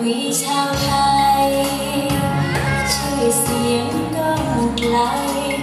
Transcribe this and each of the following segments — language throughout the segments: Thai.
tuổi trao thay, chơi xiếng có một lại.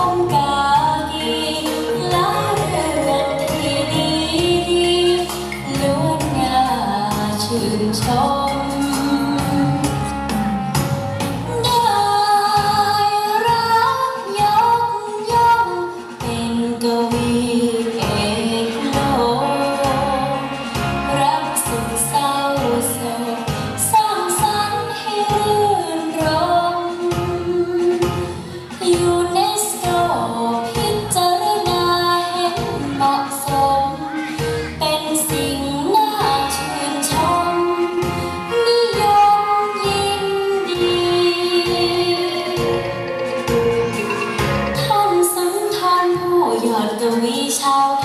không พิจารณาเห็นเหมาะสม เป็นสิ่งน่าชื่นชม นิยมยินดี ท่สังทานผู้หยอดกวีชาว